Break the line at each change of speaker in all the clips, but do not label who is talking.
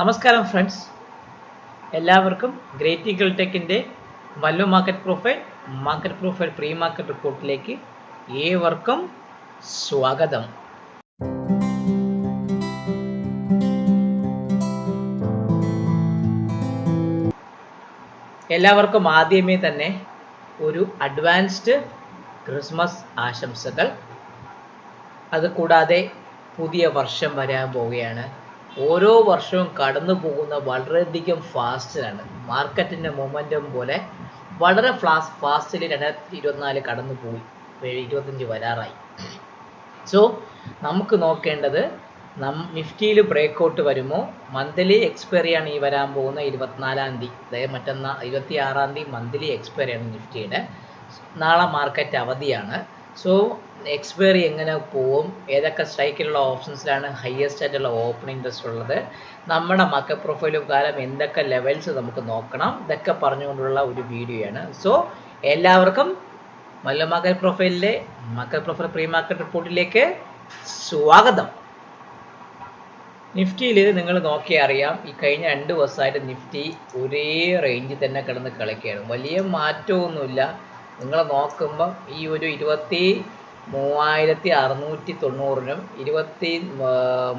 നമസ്കാരം ഫ്രണ്ട്സ് എല്ലാവർക്കും great eagle ടെക്കിന്റെ വല്ലു market profile market profile pre market റിപ്പോർട്ടിലേക്ക് ഏവർക്കും സ്വാഗതം. എല്ലാവർക്കും ആദ്യമേ തന്നെ ഒരു അഡ്വാൻസ്ഡ് ക്രിസ്മസ് ആശംസകൾ. അത് കൂടാതെ പുതിയ വർഷം വരാൻ പോവുകയാണ്. ഓരോ വർഷവും കടന്നു പോകുന്ന വളരെയധികം ഫാസ്റ്റിലാണ് മാർക്കറ്റിന്റെ മൊമെന്റം പോലെ വളരെ ഫ്ലാസ് ഫാസ്റ്റിൽ രണ്ടായിരത്തി ഇരുപത്തിനാല് കടന്നു പോയി. ഇരുപത്തഞ്ച് വരാറായി. സോ നമുക്ക് നോക്കേണ്ടത് നം നിഫ്റ്റിയിൽ ബ്രേക്ക് ഔട്ട് വരുമോ? മന്ത്ലി എക്സ്പയറി ആണ് ഈ വരാൻ പോകുന്ന ഇരുപത്തിനാലാം തീയതി. അതായത് മറ്റന്നാ ഇരുപത്തി ആറാം തീയതി മന്ത്ലി എക്സ്പയറി ആണ് നിഫ്റ്റിയുടെ. നാളെ മാർക്കറ്റ് അവധിയാണ്. സോ എക്സ്പയറി എങ്ങനെ പോവും? ഏതൊക്കെ സ്ട്രൈക്കിലുള്ള ഓപ്ഷൻസിലാണ് ഹയസ്റ്റ് ആയിട്ടുള്ള ഓപ്പണിംഗ് ഇൻട്രസ്റ്റ് ഉള്ളത്? നമ്മുടെ മക്ക പ്രൊഫൈൽ കാലം എന്തൊക്കെ ലെവൽസ് നമുക്ക് നോക്കണം? ഇതൊക്കെ പറഞ്ഞുകൊണ്ടുള്ള ഒരു വീഡിയോയാണ്. സോ എല്ലാവർക്കും മല്ല മകൽ പ്രൊഫൈലിലെ മക്കൽ പ്രൊഫൈൽ പ്രീ മാർക്കറ്റ് റിപ്പോർട്ടിലേക്ക് സ്വാഗതം. നിഫ്റ്റിയിൽ നിങ്ങൾ നോക്കിയാൽ അറിയാം ഈ കഴിഞ്ഞ രണ്ട് ദിവസമായിട്ട് നിഫ്റ്റി ഒരേ റേഞ്ചിൽ തന്നെ കിടന്ന് കളിക്കുകയാണ്. വലിയ മാറ്റമൊന്നുമില്ല. നിങ്ങൾ നോക്കുമ്പം ഈ ഒരു ഇരുപത്തി മൂവായിരത്തി അറുന്നൂറ്റി തൊണ്ണൂറിനും ഇരുപത്തി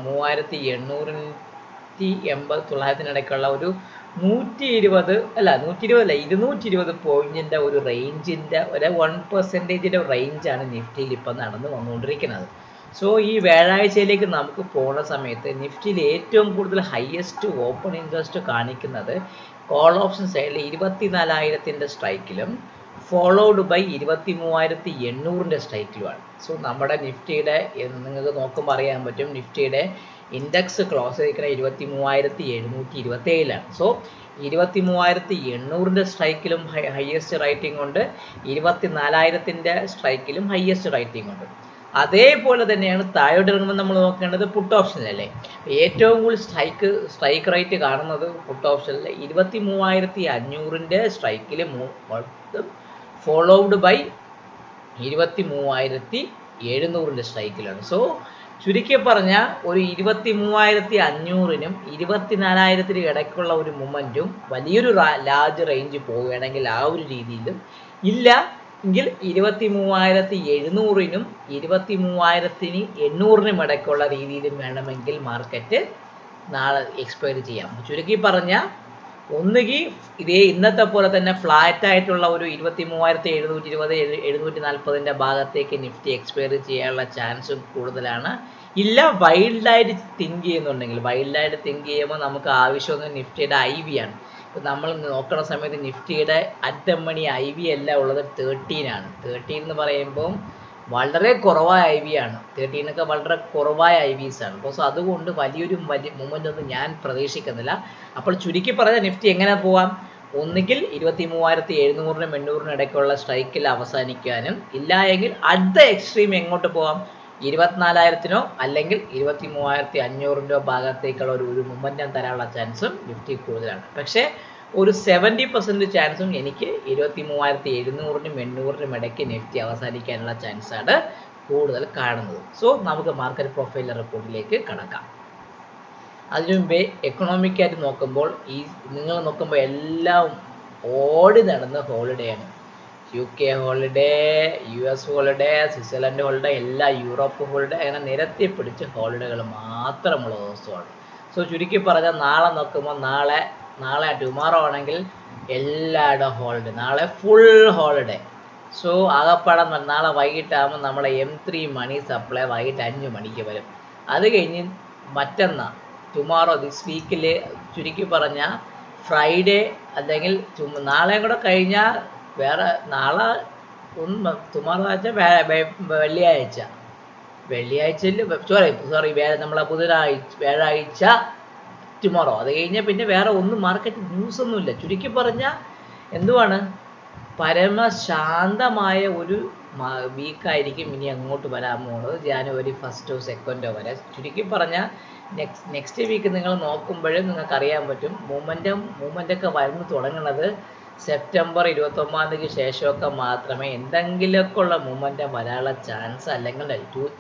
മൂവായിരത്തി എണ്ണൂറ്റി എൺപത് തൊള്ളായിരത്തിനിടയ്ക്കുള്ള ഒരു നൂറ്റി ഇരുപത് അല്ല നൂറ്റി ഇരുപതല്ല ഇരുന്നൂറ്റി ഇരുപത് പോയിന്റിന്റെ ഒരു റേഞ്ചിന്റെ ഒരു വൺ പെർസെന്റേജിന്റെ റേഞ്ചാണ് നിഫ്റ്റിയിൽ ഇപ്പം നടന്നു വന്നുകൊണ്ടിരിക്കുന്നത്. സോ ഈ വ്യാഴാഴ്ചയിലേക്ക് നമുക്ക് പോണ സമയത്ത് നിഫ്റ്റിയിൽ ഏറ്റവും കൂടുതൽ ഹയസ്റ്റ് ഓപ്പൺ ഇൻട്രസ്റ്റ് കാണിക്കുന്നത് കോൾ ഓപ്ഷൻ സൈഡിൽ ഇരുപത്തി നാലായിരത്തിന്റെ സ്ട്രൈക്കിലും ഫോളോഡ് ബൈ ഇരുപത്തി മൂവായിരത്തി എണ്ണൂറിന്റെ സ്ട്രൈക്കിലുമാണ് സോ നമ്മുടെ നിഫ്റ്റിയുടെ നിങ്ങൾക്ക് നോക്കുമ്പോൾ അറിയാൻ പറ്റും നിഫ്റ്റിയുടെ ഇൻഡെക്സ് ക്ലോസ് ചെയ്തിരിക്കുന്ന ഇരുപത്തി മൂവായിരത്തി എഴുന്നൂറ്റി ഇരുപത്തി ഏഴിലാണ് സോ ഇരുപത്തി മൂവായിരത്തി എണ്ണൂറിന്റെ സ്ട്രൈക്കിലും ഹയസ്റ്റ് റൈറ്റിംഗ് ഉണ്ട്. ഇരുപത്തി നാലായിരത്തിന്റെ സ്ട്രൈക്കിലും ഹയസ്റ്റ് റൈറ്റിംഗ് ഉണ്ട്. അതേപോലെ തന്നെയാണ് താഴോട്ട് ഇറങ്ങുമ്പോൾ നമ്മൾ നോക്കേണ്ടത് പുട്ട് ഓപ്ഷനിലല്ലേ ഏറ്റവും കൂടുതൽ സ്ട്രൈക്ക് സ്ട്രൈക്ക് റേറ്റ് കാണുന്നത് പുട്ട് ഓപ്ഷനിൽ ഇരുപത്തി മൂവായിരത്തി അഞ്ഞൂറിന്റെ സ്ട്രൈക്കിൽ ഫോളോഡ് ബൈ ഇരുപത്തി മൂവായിരത്തി എഴുന്നൂറിന്റെ സ്ട്രൈക്കിലാണ് സോ ചുരുക്കി പറഞ്ഞ ഒരു ഇരുപത്തി മൂവായിരത്തി അഞ്ഞൂറിനും ഇരുപത്തിനാലായിരത്തിനും ഇടയ്ക്കുള്ള ഒരു മൊമെന്റും വലിയൊരു ലാർജ് റേഞ്ച് പോവുകയാണെങ്കിൽ ആ ഒരു രീതിയിലും ഇല്ല. എങ്കിൽ ഇരുപത്തി മൂവായിരത്തി എഴുന്നൂറിനും ഇരുപത്തി മൂവായിരത്തിന് എണ്ണൂറിനും ഇടയ്ക്കുള്ള രീതിയിലും വേണമെങ്കിൽ മാർക്കറ്റ് നാളെ എക്സ്പയർ ചെയ്യാം. ചുരുക്കി പറഞ്ഞാൽ ഒന്നുകിൽ ഇതേ ഇന്നത്തെ പോലെ തന്നെ ഫ്ലാറ്റ് ആയിട്ടുള്ള ഒരു ഇരുപത്തി മൂവായിരത്തി എഴുന്നൂറ്റി ഇരുപത് എഴുന്നൂറ്റി നാൽപ്പതിന്റെ ഭാഗത്തേക്ക് നിഫ്റ്റി എക്സ്പയർ ചെയ്യാനുള്ള ചാൻസ് കൂടുതലാണ്. ഇല്ല വൈൽഡായിട്ട് തിങ്ക് ചെയ്യുന്നുണ്ടെങ്കിൽ വൈൽഡായിട്ട് തിങ്ക് ചെയ്യുമ്പോൾ നമുക്ക് ആവശ്യമൊന്നും നിഫ്റ്റിയുടെ ഐ വി ആണ്. ഇപ്പം നമ്മൾ നോക്കണ സമയത്ത് നിഫ്റ്റിയുടെ അറ്റം മണി ഐ വി അല്ല ഉള്ളത് തേർട്ടീൻ ആണ്. തേർട്ടീൻ എന്ന് പറയുമ്പോൾ വളരെ കുറവായ ഐ വി ആണ്. തേർട്ടീനൊക്കെ വളരെ കുറവായ ഐ വിസ് ആണ്. അപ്പോൾ സോ അതുകൊണ്ട് വലിയൊരു വലിയ മൂവ്മെന്റ് ഒന്നും ഞാൻ പ്രതീക്ഷിക്കുന്നില്ല. അപ്പോൾ ചുരുക്കി പറഞ്ഞാൽ നിഫ്റ്റി എങ്ങനെ പോവാം? ഒന്നുകിൽ ഇരുപത്തി മൂവായിരത്തി എഴുന്നൂറിനും എണ്ണൂറിനും ഇടയ്ക്കുള്ള സ്ട്രൈക്കിൽ അവസാനിക്കാനും ഇല്ല എങ്കിൽ അടുത്ത എക്സ്ട്രീം എങ്ങോട്ട് പോവാം? ഇരുപത്തിനാലായിരത്തിനോ അല്ലെങ്കിൽ ഇരുപത്തി മൂവായിരത്തി അഞ്ഞൂറിന്റെ ഭാഗത്തേക്കുള്ള ഒരു ഒരു മൊമെന്റം തരാനുള്ള ചാൻസും നിഫ്റ്റി കൂടുതലാണ്. പക്ഷേ ഒരു സെവന്റി പെർസെന്റ് ചാൻസും എനിക്ക് ഇരുപത്തി മൂവായിരത്തി എഴുന്നൂറിനും എണ്ണൂറിനും ഇടയ്ക്ക് നിഫ്റ്റി അവസാനിക്കാനുള്ള ചാൻസാണ് കൂടുതൽ കാണുന്നത്. സോ നമുക്ക് മാർക്കറ്റ് പ്രൊഫൈൽ റിപ്പോർട്ടിലേക്ക് കടക്കാം. അതിനു മുമ്പേ എക്കണോമിക്കായിട്ട് നോക്കുമ്പോൾ ഈ നിങ്ങൾ നോക്കുമ്പോൾ എല്ലാം ഓടി നടന്ന ഹോളിഡേ ആണ്. U K holiday U S holiday Switzerland holiday എല്ലാ യൂറോപ്പ് ഹോളിഡേ അങ്ങനെ നിരത്തി പിടിച്ച് ഹോളിഡേകൾ മാത്രമുള്ള ദിവസമാണ്. സോ ചുരുക്കി പറഞ്ഞാൽ നാളെ നോക്കുമ്പോൾ നാളെ നാളെ ടുമാറോ ആണെങ്കിൽ എല്ലായിടും ഹോളിഡേ നാളെ ഫുൾ ഹോളിഡേ സോ ആകപ്പാടം നാളെ വൈകിട്ടാകുമ്പോൾ നമ്മളെ എം ത്രീ മണി സപ്ലൈ വൈകിട്ട് അഞ്ച് മണിക്ക് വരും. അത് കഴിഞ്ഞ് മറ്റന്നാ ടുമാറോ ദിസ് വീക്കിൽ ചുരുക്കി പറഞ്ഞാൽ ഫ്രൈഡേ അല്ലെങ്കിൽ നാളെയും കൂടെ കഴിഞ്ഞാൽ വേറെ നാളെ ഒന്ന് ടുമാറോ വെച്ചാൽ വെള്ളിയാഴ്ച. വെള്ളിയാഴ്ചയിൽ സോറി സോറി നമ്മളെ ബുധനാഴ്ച വ്യാഴാഴ്ച ടുമോറോ അത് കഴിഞ്ഞാൽ പിന്നെ വേറെ ഒന്നും മാർക്കറ്റ് ന്യൂസ് ഒന്നുമില്ല. ചുരുക്കി പറഞ്ഞാൽ എന്തുവാണ്? പരമശാന്തമായ ഒരു വീക്കായിരിക്കും ഇനി അങ്ങോട്ട് വരാൻ പോകുന്നത് ജാനുവരി ഫസ്റ്റോ സെക്കൻഡോ വരെ. ചുരുക്കി പറഞ്ഞാൽ നെക്സ്റ്റ് നെക്സ്റ്റ് വീക്ക് നിങ്ങൾ നോക്കുമ്പോഴും നിങ്ങൾക്ക് അറിയാൻ പറ്റും മൂമെന്റം മൂമെന്റൊക്കെ വരുന്നു തുടങ്ങുന്നത് സെപ്റ്റംബർ ഇരുപത്തൊമ്പതാം തീയതിക്ക് ശേഷമൊക്കെ മാത്രമേ എന്തെങ്കിലുമൊക്കെ ഉള്ള മൂമെന്റം വരാനുള്ള ചാൻസ് അല്ലെങ്കിൽ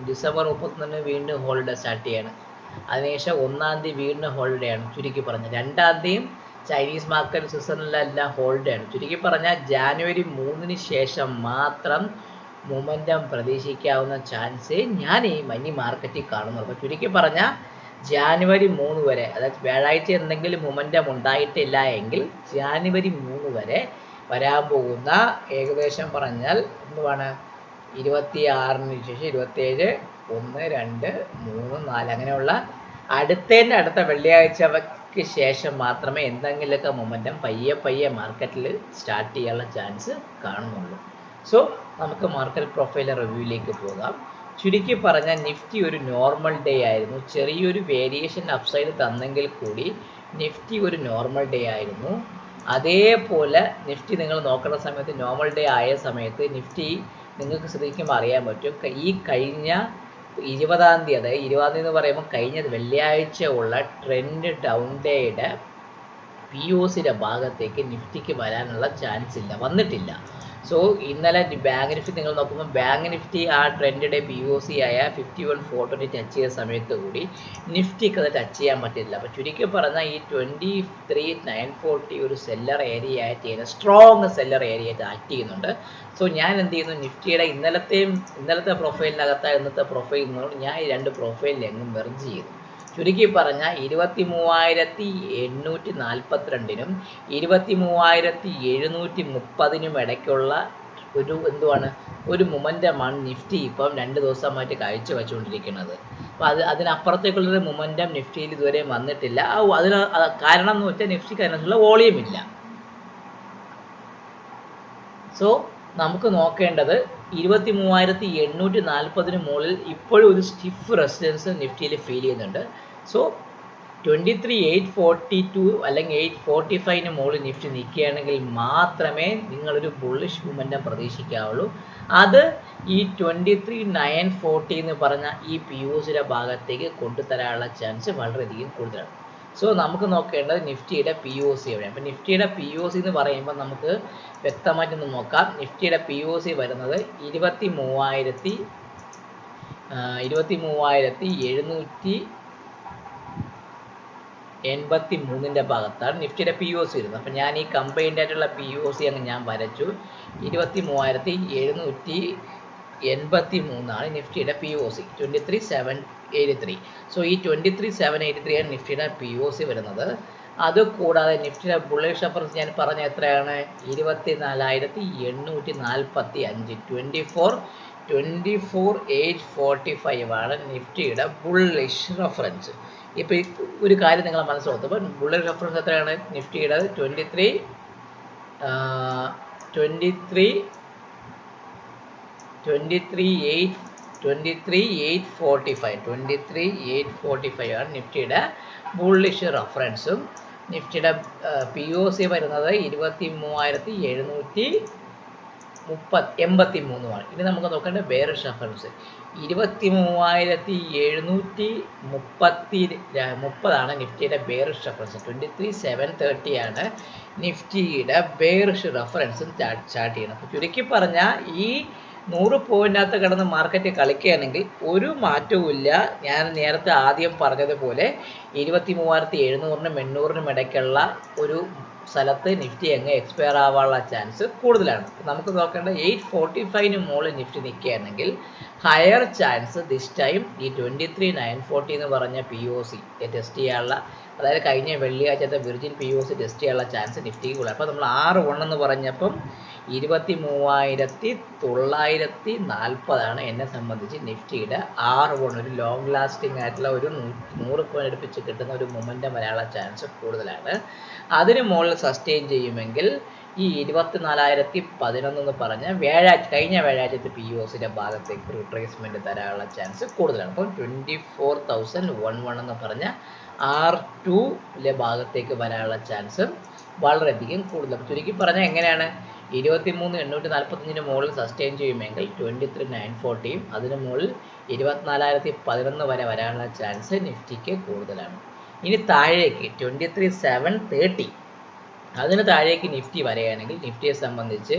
ഡിസംബർ മുപ്പത്തൊന്നിന് വീണ്ടും ഹോളിഡേ സ്റ്റാർട്ട് ചെയ്യാണ്. അതിനുശേഷം ഒന്നാം തീയതി വീണ്ടും ഹോളിഡേ ആണ്. ചുരുക്കി പറഞ്ഞ രണ്ടാം തീയതിയും ചൈനീസ് മാർക്കറ്റ് സീസണിലെല്ലാം ഹോളിഡേ ആണ്. ചുരുക്കി പറഞ്ഞാൽ ജാനുവരി മൂന്നിന് ശേഷം മാത്രം മൊമെന്റം പ്രതീക്ഷിക്കാവുന്ന ചാൻസ് ഞാൻ ഈ മനി മാർക്കറ്റിൽ കാണുന്നുള്ളൂ അപ്പോൾ ചുരുക്കി പറഞ്ഞാൽ ജാനുവരി മൂന്ന് വരെ അതായത് വ്യാഴാഴ്ച എന്തെങ്കിലും മൊമെന്റം ഉണ്ടായിട്ടില്ല എങ്കിൽ ജാനുവരി മൂന്ന് വരെ വരാൻ പോകുന്ന ഏകദേശം പറഞ്ഞാൽ എന്തുവാണ്? ഇരുപത്തി ആറിന് ശേഷം ഇരുപത്തേഴ് ഒന്ന് രണ്ട് മൂന്ന് നാല് അങ്ങനെയുള്ള അടുത്തതിന്റെ അടുത്ത വെള്ളിയാഴ്ചക്ക് ശേഷം മാത്രമേ എന്തെങ്കിലുമൊക്കെ മൊമെന്റം പയ്യെ പയ്യെ മാർക്കറ്റിൽ സ്റ്റാർട്ട് ചെയ്യാനുള്ള ചാൻസ് കാണുന്നുള്ളൂ. സോ നമുക്ക് മാർക്കറ്റ് പ്രൊഫൈൽ റിവ്യൂയിലേക്ക് പോകാം. ചുരുക്കി പറഞ്ഞാൽ നിഫ്റ്റി ഒരു നോർമൽ ഡേ ആയിരുന്നു. ചെറിയൊരു വേരിയേഷൻ അപ്സൈഡ് തന്നെങ്കിൽ കൂടി നിഫ്റ്റി ഒരു നോർമൽ ഡേ ആയിരുന്നു. അതേപോലെ നിഫ്റ്റി നിങ്ങൾ നോക്കുന്ന സമയത്ത് നോർമൽ ഡേ ആയ സമയത്ത് നിഫ്റ്റി നിങ്ങൾക്ക് ശ്രദ്ധിക്കുമ്പോൾ അറിയാൻ പറ്റും. ഈ കഴിഞ്ഞ ഇരുപതാം തീയതി അതായത് ഇരുപതാം തീയതി എന്ന് പറയുമ്പോൾ കഴിഞ്ഞ വെള്ളിയാഴ്ച ഉള്ള ട്രെൻഡ് ഡൗൺ ഡേയുടെ പി ഒ സിയുടെ ഭാഗത്തേക്ക് നിഫ്റ്റിക്ക് വരാനുള്ള ചാൻസ് ഇല്ല. വന്നിട്ടില്ല. സോ ഇന്നലെ ബാങ്ക് നിഫ്റ്റി നിങ്ങൾ നോക്കുമ്പോൾ ബാങ്ക് നിഫ്റ്റി ആ ട്രെൻഡിയുടെ പി ഒ സി ആയ fifty one four twenty touch ചെയ്ത സമയത്ത് കൂടി നിഫ്റ്റിക്ക് അത് ടച്ച് ചെയ്യാൻ പറ്റില്ല അപ്പോൾ ചുരുക്കി പറഞ്ഞാൽ ഈ ട്വന്റി ത്രീ നയൻ ഫോർട്ടി ഒരു സെല്ലർ ഏരിയ ആയിട്ട് ചെയ്യുന്ന സ്ട്രോങ് സെല്ലർ ഏരിയ ആയിട്ട് ആക്ട് ചെയ്യുന്നുണ്ട്. സോ ഞാൻ എന്ത് ചെയ്യുന്നു? നിഫ്റ്റിയുടെ ഇന്നലത്തെയും ഇന്നലത്തെ പ്രൊഫൈലിനകത്ത ഇന്നത്തെ പ്രൊഫൈൽ നിന്നോട് ഞാൻ ഈ രണ്ട് പ്രൊഫൈലിൽ എങ്ങും മെർജ് ചെയ്തു ചുരുക്കി പറഞ്ഞാൽ ഇരുപത്തി മൂവായിരത്തി എണ്ണൂറ്റി നാൽപ്പത്തിരണ്ടിനും ഇരുപത്തി മൂവായിരത്തി എഴുന്നൂറ്റി മുപ്പതിനും ഇടയ്ക്കുള്ള ഒരു എന്തുവാണ് ഒരു മൊമെന്റമാണ് നിഫ്റ്റി ഇപ്പം രണ്ട് ദിവസമായിട്ട് കാഴ്ച വെച്ചുകൊണ്ടിരിക്കുന്നത്. അപ്പോൾ അത് അതിനപ്പുറത്തേക്കുള്ളൊരു മൊമെന്റം നിഫ്റ്റിയിൽ ഇതുവരെ വന്നിട്ടില്ല. അതിന് കാരണം എന്ന് വെച്ചാൽ നിഫ്റ്റിക്ക് അതിനകത്തുള്ള വോളിയം ഇല്ല. സോ നമുക്ക് നോക്കേണ്ടത് ഇരുപത്തി മൂവായിരത്തി എണ്ണൂറ്റി നാൽപ്പതിന് മുകളിൽ ഇപ്പോഴും ഒരു സ്റ്റിഫ് റെസിഡൻസ് നിഫ്റ്റിയിൽ ഫീൽ ചെയ്യുന്നുണ്ട്. So twenty three eight forty two അല്ലെങ്കിൽ എയ്റ്റ് ഫോർട്ടി ഫൈവിന് മുകളിൽ നിഫ്റ്റി നിൽക്കുകയാണെങ്കിൽ മാത്രമേ നിങ്ങളൊരു ബുള്ളിഷ് മൂമെന്റം പ്രതീക്ഷിക്കാവുള്ളൂ. അത് ഈ ട്വന്റി ത്രീ നയൻ ഫോർട്ടി എന്ന് പറഞ്ഞ ഈ പി യുസിയുടെ ഭാഗത്തേക്ക് കൊണ്ടുതരാനുള്ള ചാൻസ് വളരെയധികം കൂടുതലാണ്. സോ നമുക്ക് നോക്കേണ്ടത് നിഫ്റ്റിയുടെ പി ഒ സി എവിടെയാണ്? അപ്പോൾ നിഫ്റ്റിയുടെ പി ഒ സി എന്ന് പറയുമ്പോൾ നമുക്ക് വ്യക്തമായിട്ടൊന്ന് നോക്കാം. നിഫ്റ്റിയുടെ പി ഒ സി വരുന്നത് ഇരുപത്തി മൂവായിരത്തി ഇരുപത്തി മൂവായിരത്തി എഴുന്നൂറ്റി എൺപത്തി മൂന്നിന്റെ ഭാഗത്താണ് നിഫ്റ്റിയുടെ പി ഒ സി വരുന്നത്. അപ്പം ഞാൻ ഈ കമ്പൈൻഡ് ആയിട്ടുള്ള പി ഒ സി അങ്ങ് ഞാൻ വരച്ചു. ഇരുപത്തി മൂവായിരത്തി എഴുന്നൂറ്റി എൺപത്തി മൂന്നാണ് നിഫ്റ്റിയുടെ P O C twenty three seven eighty three so ഈ twenty three seven eighty three ആണ് നിഫ്റ്റിയുടെ പി ഒ സി വരുന്നത്. അത് കൂടാതെ നിഫ്റ്റിയുടെ ബുള്ളിഷ് റഫറൻസ് ഞാൻ പറഞ്ഞ എത്രയാണ്? ഇരുപത്തി നാലായിരത്തി എണ്ണൂറ്റി നാൽപ്പത്തി അഞ്ച് twenty four twenty four eight forty five ആണ് നിഫ്റ്റിയുടെ ബുള്ളിഷ് റഫറൻസ് ഇപ്പോൾ ഒരു കാര്യം നിങ്ങൾ മനസ്സിലാക്കുമ്പോൾ ബുള്ളറ്റ് റെഫറൻസ് എത്രയാണ്? നിഫ്റ്റിയുടെ twenty three twenty three twenty three eight twenty three eight forty five twenty three eight forty five ആണ് നിഫ്റ്റിയുടെ ബുള്ളിഷ് റഫറൻസും നിഫ്റ്റിയുടെ പി ഒ സി വരുന്നത് ഇരുപത്തി മൂവായിരത്തി എഴുന്നൂറ്റി മുപ്പത് എൺപത്തി മൂന്നുമാണ് ഇനി നമുക്ക് നോക്കേണ്ട വേറെ റഫറൻസ് ഇരുപത്തി മൂവായിരത്തി എഴുന്നൂറ്റി മുപ്പത്തി മുപ്പതാണ് നിഫ്റ്റിയുടെ bearish reference twenty three seven thirty ആണ് നിഫ്റ്റിയുടെ ബേറിഷ് റഫറൻസും ചാർട്ട് അപ്പോൾ ചുരുക്കി പറഞ്ഞാൽ ഈ നൂറ് പോയിന്റിനകത്ത് കിടന്ന് മാർക്കറ്റ് കളിക്കുകയാണെങ്കിൽ ഒരു മാറ്റവും ഇല്ല. ഞാൻ നേരത്തെ ആദ്യം പറഞ്ഞതുപോലെ ഇരുപത്തി മൂവായിരത്തി എഴുന്നൂറിനും എണ്ണൂറിനും ഇടയ്ക്കുള്ള ഒരു സ്ഥലത്ത് നിഫ്റ്റി അങ്ങ് എക്സ്പയർ ആവാനുള്ള ചാൻസ് കൂടുതലാണ്. നമുക്ക് നോക്കേണ്ട എയ്റ്റ് ഫോർട്ടി ഫൈവിന് മുകളിൽ നിഫ്റ്റി നിൽക്കുകയാണെങ്കിൽ ഹയർ ചാൻസ് ദിസ് ടൈം ഈ ട്വന്റി ത്രീ നയൻ ഫോർട്ടി എന്ന് പറഞ്ഞ പി ഒ സി ടെസ്റ്റ് ചെയ്യാനുള്ള അതായത് കഴിഞ്ഞ വെള്ളിയാഴ്ചത്തെ virgin P O C test ചെയ്യാനുള്ള ചാൻസ് നിഫ്റ്റിക്ക് കൂടുതൽ അപ്പോൾ നമ്മൾ ആറ് എന്ന് പറഞ്ഞപ്പം ഇരുപത്തി മൂവായിരത്തി തൊള്ളായിരത്തി നാൽപ്പതാണ് എന്നെ സംബന്ധിച്ച് നിഫ്റ്റിയുടെ ആറ് വൺ ഒരു ലോങ് ലാസ്റ്റിംഗ് ആയിട്ടുള്ള ഒരു നൂറ് പോയിന്റ് അടുപ്പിച്ച് കിട്ടുന്ന ഒരു മൊമെന്റം വരാനുള്ള ചാൻസ് കൂടുതലാണ്. അതിന് മുകളിൽ സസ്റ്റെയിൻ ചെയ്യുമെങ്കിൽ ഈ ഇരുപത്തിനാലായിരത്തി പതിനൊന്ന് എന്ന് പറഞ്ഞ വ്യാഴാഴ്ച കഴിഞ്ഞ വ്യാഴാഴ്ചത്തെ പി ഒ സിയുടെ ഭാഗത്തേക്ക് റിട്രേസ്മെന്റ് തരാനുള്ള ചാൻസ് കൂടുതലാണ്. അപ്പം twenty four thousand one one എന്ന് പറഞ്ഞ ആർ ടുലെ ഭാഗത്തേക്ക് വരാനുള്ള ചാൻസ് വളരെയധികം കൂടുതൽ ചുരുക്കി പറഞ്ഞാൽ എങ്ങനെയാണ്? ഇരുപത്തി മൂന്ന് എണ്ണൂറ്റി നാൽപ്പത്തഞ്ചിന് മുകളിൽ സസ്റ്റെയിൻ ചെയ്യുമെങ്കിൽ ട്വന്റി ത്രീ നയൻ ഫോർട്ടിയും അതിന് മുകളിൽ ഇരുപത്തിനാലായിരത്തി പതിനൊന്ന് വരെ വരാനുള്ള ചാൻസ് നിഫ്റ്റിക്ക് കൂടുതലാണ്. ഇനി താഴേക്ക് ട്വന്റി ത്രീ സെവൻ തേർട്ടി അതിന് താഴേക്ക് നിഫ്റ്റി വരികയാണെങ്കിൽ നിഫ്റ്റിയെ സംബന്ധിച്ച്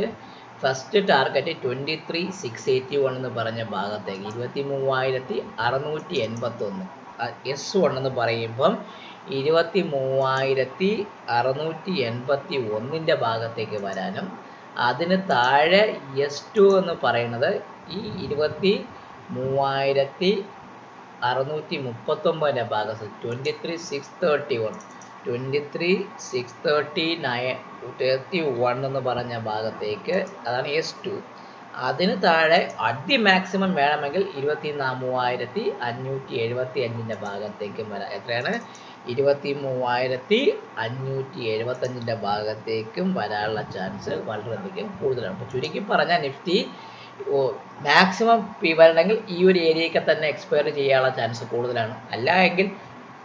first target twenty three six eighty one എന്ന് പറഞ്ഞ ഭാഗത്തേക്ക് ഇരുപത്തി മൂവായിരത്തി അറുന്നൂറ്റി എൺപത്തൊന്ന്. എസ് വൺ എന്ന് പറയുമ്പം ഇരുപത്തി മൂവായിരത്തി അറുന്നൂറ്റി എൺപത്തി ഒന്നിന്റെ ഭാഗത്തേക്ക് വരാനും അതിന് താഴെ എസ് ടു എന്ന് പറയുന്നത് ഈ ഇരുപത്തി മൂവായിരത്തി അറുന്നൂറ്റി മുപ്പത്തൊമ്പതിന്റെ ഭാഗത്ത് twenty three six thirty one twenty three six thirty nine thirty one എന്ന് പറഞ്ഞ ഭാഗത്തേക്ക് അതാണ് എസ് ടു അതിന് താഴെ അടി മാക്സിമം വേണമെങ്കിൽ ഇരുപത്തി മൂവായിരത്തി അഞ്ഞൂറ്റി എഴുപത്തി അഞ്ചിന്റെ ഭാഗത്തേക്കും വരാം. എത്രയാണ്? ഇരുപത്തി മൂവായിരത്തി അഞ്ഞൂറ്റി എഴുപത്തഞ്ചിന്റെ ഭാഗത്തേക്കും വരാനുള്ള ചാൻസ് വളരെയധികം കൂടുതലാണ്. അപ്പോൾ ചുരുക്കി പറഞ്ഞാൽ നിഫ്റ്റി മാക്സിമം വരണമെങ്കിൽ ഈ ഒരു ഏരിയയൊക്കെ തന്നെ എക്സ്പയർ ചെയ്യാനുള്ള ചാൻസ് കൂടുതലാണ്. അല്ല എങ്കിൽ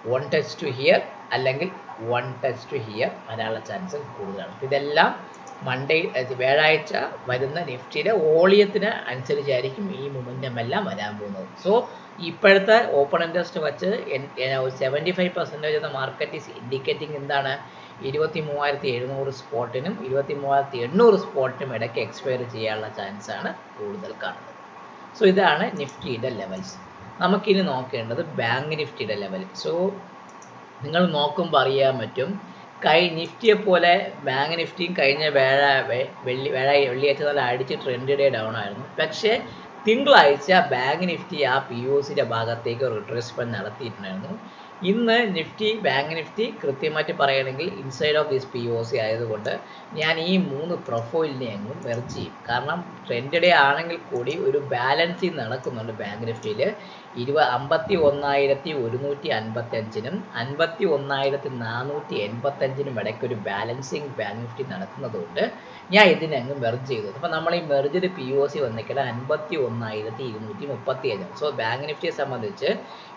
വൺ ടച്ച് ടു ഹിയർ അല്ലെങ്കിൽ വൺ ടെസ്റ്റ് ഹിയർ വരാനുള്ള ചാൻസ് കൂടുതലാണ്. ഇതെല്ലാം മൺഡേ വ്യാഴാഴ്ച വരുന്ന നിഫ്റ്റിയുടെ ഓളിയത്തിന് അനുസരിച്ചായിരിക്കും ഈ മൊമെന്റം എല്ലാം വരാൻ പോകുന്നത്. സോ ഇപ്പോഴത്തെ ഓപ്പൺ ഇൻട്രസ്റ്റ് വെച്ച് സെവന്റി ഫൈവ് പെർസെന്റേജ് എന്ന മാർക്കറ്റ് ഈസ് ഇൻഡിക്കേറ്റിംഗ് എന്താണ്? ഇരുപത്തി മൂവായിരത്തി എഴുന്നൂറ് സ്പോട്ടിനും ഇരുപത്തി മൂവായിരത്തി എണ്ണൂറ് സ്പോട്ടിനും ഇടയ്ക്ക് എക്സ്പയർ ചെയ്യാനുള്ള ചാൻസ് ആണ് കൂടുതൽ കാണുന്നത്. സോ ഇതാണ് നിഫ്റ്റിയുടെ ലെവൽസ് നമുക്കിനി നോക്കേണ്ടത് ബാങ്ക് നിഫ്റ്റിയുടെ ലെവൽ സോ നിങ്ങൾ നോക്കുമ്പോൾ അറിയാൻ പറ്റും. കൈ നിഫ്റ്റിയെ പോലെ ബാങ്ക് നിഫ്റ്റിയും കഴിഞ്ഞ വേഴ വെള്ളി വേഴ വെള്ളിയാഴ്ച നല്ല അടിച്ച് ട്രെൻഡ് ഡേ ഡൗൺ ആയിരുന്നു. പക്ഷേ തിങ്കളാഴ്ച ബാങ്ക് നിഫ്റ്റി ആ പി ഒ സിയുടെ ഭാഗത്തേക്ക് റിട്രേസ്മെന്റ് നടത്തിയിട്ടുണ്ടായിരുന്നു. ഇന്ന് നിഫ്റ്റി ബാങ്ക് നിഫ്റ്റി കൃത്യമായിട്ട് പറയുകയാണെങ്കിൽ inside of this P O C ആയതുകൊണ്ട് ഞാൻ ഈ മൂന്ന് പ്രൊഫൈലിനെ അങ്ങ് മെർജ് ചെയ്യും. കാരണം ട്രെൻഡ് ഡേ ആണെങ്കിൽ കൂടി ഒരു ബാലൻസിങ് നടക്കുന്നുണ്ട് ബാങ്ക് നിഫ്റ്റിയിൽ ഇരുപ അമ്പത്തി ഒന്നായിരത്തി ഒരുന്നൂറ്റി അൻപത്തി അഞ്ചിനും അൻപത്തി ഒന്നായിരത്തി നാനൂറ്റി എൺപത്തഞ്ചിനും ഇടയ്ക്ക് ഒരു ബാലൻസിങ് ബാങ്ക് നിഫ്റ്റി നടക്കുന്നതുകൊണ്ട് ഞാൻ ഇതിനെ അങ്ങ് മെർജ് ചെയ്തു. അപ്പോൾ നമ്മൾ ഈ മെർജിഡ് പി ഒ സി വന്നിട്ട് അൻപത്തി ഒന്നായിരത്തി ഇരുന്നൂറ്റി മുപ്പത്തി അഞ്ച് സോ ബാങ്ക് നിഫ്റ്റിയെ സംബന്ധിച്ച്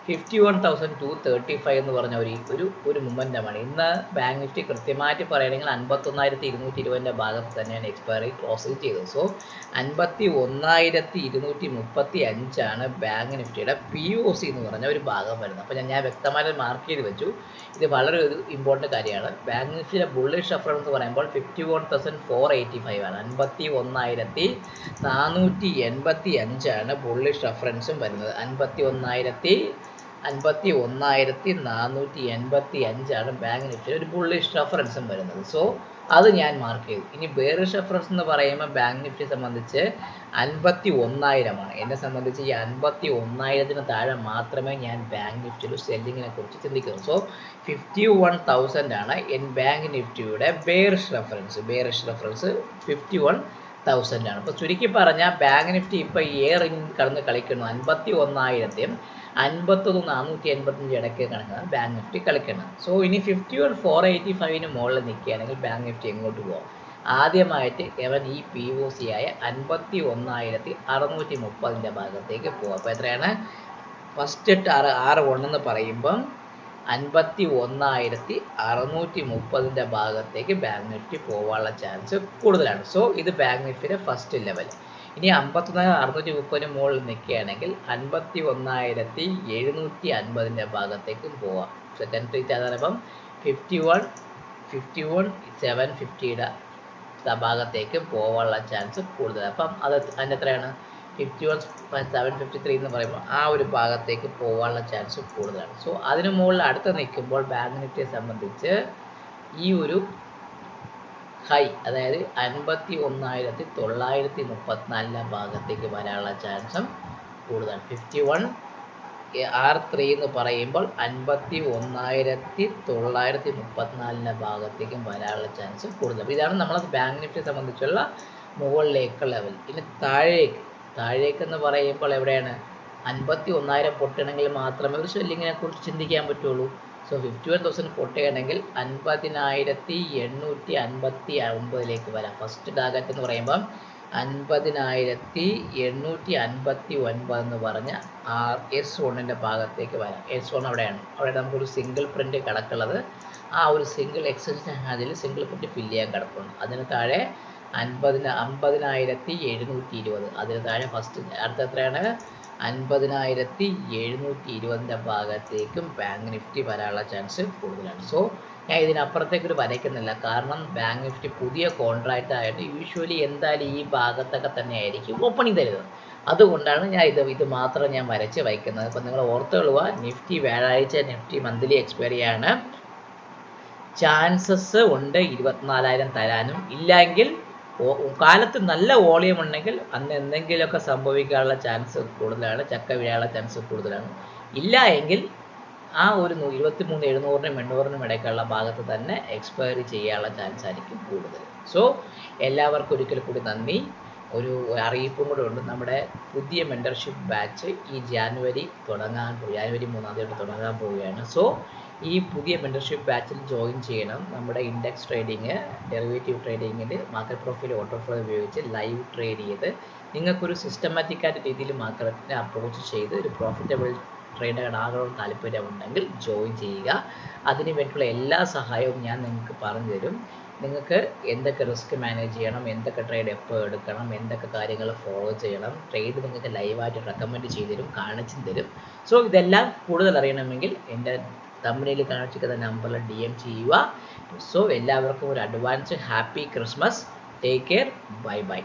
fifty one thousand two thirty five എന്ന് പറഞ്ഞ ഒരു ഒരു ഒരു മൊമെന്റമാണ് ഇന്ന് ബാങ്ക് നിഫ്റ്റി കൃത്യമായിട്ട് പറയുകയാണെങ്കിൽ അൻപത്തൊന്നായിരത്തി ഇരുന്നൂറ്റി ഇരുപതിന്റെ ഭാഗത്ത് തന്നെയാണ് എക്സ്പയറി ക്ലോസ് ചെയ്തത്. സോ അൻപത്തി ഒന്നായിരത്തി ഇരുന്നൂറ്റി മുപ്പത്തി അഞ്ചാണ് ബാങ്ക് നിഫ്റ്റിയുടെ പി ഒ സി എന്ന് പറഞ്ഞ ഒരു ഭാഗം വരുന്നത്. അപ്പോൾ ഞാൻ ഞാൻ വ്യക്തമായിട്ട് മാർക്ക് ചെയ്ത് വെച്ചു. ഇത് വളരെ ഒരു ഇമ്പോർട്ടന്റ് കാര്യമാണ്. ബാങ്ക് നിഫ്റ്റിയുടെ ബുള്ളിഷ് റെഫറൻസ് എന്ന് പറയുമ്പോൾ fifty one thousand four eighty five ആണ്. അൻപത്തി ഒന്നായിരത്തി നാനൂറ്റി എൺപത്തി അഞ്ചാണ് ബുള്ളിഷ് റെഫറൻസും വരുന്നത്. അൻപത്തി ഒന്നായിരത്തി അൻപത്തി ഒന്നായിരത്തി നാനൂറ്റി എൺപത്തി അഞ്ചാണ് ബാങ്ക് നിഫ്റ്റി ഒരു ബുള്ളിഷ് റെഫറൻസും വരുന്നത്. സോ അത് ഞാൻ മാർക്ക് ചെയ്തു. ഇനി ബേറിഷ് റെഫറൻസ് എന്ന് പറയുമ്പോൾ ബാങ്ക് നിഫ്റ്റി സംബന്ധിച്ച് അൻപത്തി ഒന്നായിരമാണ് എന്നെ സംബന്ധിച്ച് ഈ അൻപത്തി ഒന്നായിരത്തിന് താഴെ മാത്രമേ ഞാൻ ബാങ്ക് നിഫ്റ്റിയിൽ സെല്ലിങ്ങിനെ കുറിച്ച് ചിന്തിക്കുന്നു സോ ഫിഫ്റ്റി വൺ തൗസൻഡ് ആണ് എൻ ബാങ്ക് നിഫ്റ്റിയുടെ bearish reference bearish reference fifty one thousand ആണ്. അപ്പോൾ ചുരുക്കി പറഞ്ഞാൽ ബാങ്ക് നിഫ്റ്റി ഇപ്പോൾ ഏ റിംഗ് കടന്ന് കളിക്കുന്നു. അൻപത്തി ഒന്നായിരത്തിയും അൻപത്തൊന്ന് നാനൂറ്റി എൺപത്തഞ്ച് ഇടയ്ക്ക് കണക്കാണ് ബാങ്ക് നിഫ്റ്റി കളിക്കുന്നത്. സോ ഇനി ഫിഫ്റ്റി വൺ ഫോർ എയ്റ്റി ഫൈവിന് മുകളിൽ നിൽക്കുകയാണെങ്കിൽ ബാങ്ക് നിഫ്റ്റി എങ്ങോട്ട് പോകും? ആദ്യമായിട്ട് അവൻ ഈ പി ഒ സി ആയ അൻപത്തി ഒന്നായിരത്തി അറുന്നൂറ്റി മുപ്പതിന്റെ ഭാഗത്തേക്ക് പോകും. അപ്പോൾ എത്രയാണ്? ഫസ്റ്റ് ആറ് ആറ് ഒന്നെന്ന് പറയുമ്പം അൻപത്തി ഒന്നായിരത്തി അറുന്നൂറ്റി മുപ്പതിന്റെ ഭാഗത്തേക്ക് ബാങ്ക് നിഫ്റ്റി പോകാനുള്ള ചാൻസ് കൂടുതലാണ്. സോ ഇത് ബാങ്ക് നിഫ്റ്റിയുടെ ഫസ്റ്റ് ലെവൽ ഇനി അമ്പത്തൊന്നായിരം അറുന്നൂറ്റി മുപ്പതിന് മുകളിൽ നിൽക്കുകയാണെങ്കിൽ അൻപത്തി ഒന്നായിരത്തി എഴുന്നൂറ്റി അൻപതിന്റെ ഭാഗത്തേക്കും പോവാം. സെക്കൻഡ് ട്രീറ്റ് അതോടൊപ്പം fifty one fifty one seven ഫിഫ്റ്റിയുടെ ഭാഗത്തേക്ക് പോകാനുള്ള ചാൻസ് കൂടുതലാണ്. അപ്പം അത് അതിന്റെ എത്രയാണ്? Fifty one seven fifty three എന്ന് പറയുമ്പോൾ ആ ഒരു ഭാഗത്തേക്ക് പോകാനുള്ള ചാൻസ് കൂടുതലാണ്. സോ അതിനു മുകളിൽ അടുത്ത് നിൽക്കുമ്പോൾ ബാങ്ക് നിഫ്റ്റിയെ സംബന്ധിച്ച് ഈ ഒരു ഹൈ അതായത് അൻപത്തി ഒന്നായിരത്തി തൊള്ളായിരത്തി മുപ്പത്തിനാലിന്റെ ഭാഗത്തേക്ക് വരാനുള്ള ചാൻസും കൂടുതലാണ്. ഫിഫ്റ്റി വൺ ആർ ത്രീ എന്ന് പറയുമ്പോൾ അൻപത്തി ഒന്നായിരത്തി തൊള്ളായിരത്തി മുപ്പത്തിനാലിന്റെ ഭാഗത്തേക്കും വരാനുള്ള ചാൻസ് കൂടുതൽ ഇതാണ് നമ്മൾ ബാങ്ക് നിഫ്റ്റിയെ സംബന്ധിച്ചുള്ള മുകളിലേക്കുള്ള ലെവൽ ഇനി താഴേക്ക് താഴേക്ക് എന്ന് പറയുമ്പോൾ എവിടെയാണ്? അൻപത്തി ഒന്നായിരം പൊട്ടണമെങ്കിൽ മാത്രമേ ഒരു സ്വെല്ലിങ്ങിനെ കുറിച്ച് ചിന്തിക്കാൻ പറ്റുള്ളൂ. സോ ഫിഫ്റ്റി വൺ തൗസൻഡ് പൊട്ടുകയാണെങ്കിൽ അൻപതിനായിരത്തി എണ്ണൂറ്റി അൻപത്തി ഒമ്പതിലേക്ക് വരാം. ഫസ്റ്റ് ടാർഗറ്റ് എന്ന് പറയുമ്പം അൻപതിനായിരത്തി എണ്ണൂറ്റി അൻപത്തി ഒൻപത് എന്ന് പറഞ്ഞ ആർ എസ് വണ്ണിന്റെ ഭാഗത്തേക്ക് വരാം. എസ് വൺ അവിടെയാണ്. അവിടെ നമുക്കൊരു സിംഗിൾ പ്രിന്റ് കിടക്കുള്ളത് ആ ഒരു സിംഗിൾ എക്സസൈസ് അതിൽ സിംഗിൾ പ്രിന്റ് ഫില്ല് ചെയ്യാൻ കിടപ്പുണ്ട്. അതിന് താഴെ അൻപതിന അമ്പതിനായിരത്തി എഴുന്നൂറ്റി ഇരുപത് അതിന് താഴെ ഫസ്റ്റ് അടുത്ത എത്രയാണ്? അൻപതിനായിരത്തി എഴുന്നൂറ്റി ഇരുപതിന്റെ ഭാഗത്തേക്കും ബാങ്ക് നിഫ്റ്റി വരാനുള്ള ചാൻസ് കൂടുതലാണ്. സോ ഞാൻ ഇതിനപ്പുറത്തേക്ക് ഒരു വരയ്ക്കുന്നില്ല. കാരണം ബാങ്ക് നിഫ്റ്റി പുതിയ കോൺട്രാക്റ്റ് ആയിട്ട് യൂഷ്വലി എന്തായാലും ഈ ഭാഗത്തൊക്കെ തന്നെ ആയിരിക്കും ഓപ്പണിംഗ് തരുന്നത്. അതുകൊണ്ടാണ് ഞാൻ ഇത് ഇത് മാത്രം ഞാൻ വരച്ച് വയ്ക്കുന്നത്. അപ്പം നിങ്ങൾ ഓർത്തുകൊള്ളുക നിഫ്റ്റി വ്യാഴാഴ്ച നിഫ്റ്റി മന്ത്ലി എക്സ്പയറി ആണ്. ചാൻസസ് ഉണ്ട് ഇരുപത്തിനാലായിരം തരാനും. ഇല്ലെങ്കിൽ കാലത്ത് നല്ല വോളിയം ഉണ്ടെങ്കിൽ അന്ന് എന്തെങ്കിലുമൊക്കെ സംഭവിക്കാനുള്ള ചാൻസ് കൂടുതലാണ് ചക്ക വീഴാനുള്ള ചാൻസ് കൂടുതലാണ്. ഇല്ല എങ്കിൽ ആ ഒരു ഇരുപത്തി മൂന്ന് എഴുന്നൂറിനും എണ്ണൂറിനും ഇടയ്ക്കുള്ള ഭാഗത്ത് തന്നെ എക്സ്പയറി ചെയ്യാനുള്ള ചാൻസ് ആയിരിക്കും കൂടുതൽ. സോ എല്ലാവർക്കും ഒരിക്കൽ കൂടി നന്ദി. ഒരു അറിയിപ്പും കൂടെ ഉണ്ട്. നമ്മുടെ പുതിയ മെന്റർഷിപ്പ് ബാച്ച് ഈ ജാനുവരി തുടങ്ങാൻ ജാനുവരി മൂന്നാം തീയതി തുടങ്ങാൻ പോവുകയാണ്. സോ ഈ പുതിയ മെന്റർഷിപ്പ് ബാച്ചിൽ ജോയിൻ ചെയ്യണം. നമ്മുടെ ഇൻഡെക്സ് ട്രേഡിങ് ഡെറിവേറ്റീവ് ട്രേഡിങ്ങിൽ മാർക്കറ്റ് പ്രൊഫൈൽ ഓട്ടോഫ്ലോ ഉപയോഗിച്ച് ലൈവ് ട്രേഡ് ചെയ്ത് നിങ്ങൾക്കൊരു സിസ്റ്റമാറ്റിക്കായിട്ട് രീതിയിൽ മാർക്കറ്റിനെ അപ്രോച്ച് ചെയ്ത് ഒരു പ്രോഫിറ്റബിൾ ട്രേഡർ ആകണമെന്ന് താല്പര്യമുണ്ടെങ്കിൽ ജോയിൻ ചെയ്യുക. അതിന് വേണ്ടിയുള്ള എല്ലാ സഹായവും ഞാൻ നിങ്ങൾക്ക് പറഞ്ഞു തരും നിങ്ങൾക്ക് എന്തൊക്കെ റിസ്ക് മാനേജ് ചെയ്യണം എന്തൊക്കെ ട്രേഡ് എപ്പോൾ എടുക്കണം എന്തൊക്കെ കാര്യങ്ങൾ ഫോളോ ചെയ്യണം ട്രേഡ് നിങ്ങൾക്ക് ലൈവായിട്ട് റെക്കമെൻഡ് ചെയ്തു തരും കാണിച്ചും തരും. സോ ഇതെല്ലാം കൂടുതൽ അറിയണമെങ്കിൽ എന്റെ തമ്മിൽ കാണിച്ചിരിക്കുന്ന നമ്പറിൽ ഡി എം ചെയ്യുക. സോ എല്ലാവർക്കും ഒരു advance happy Christmas take care bye bye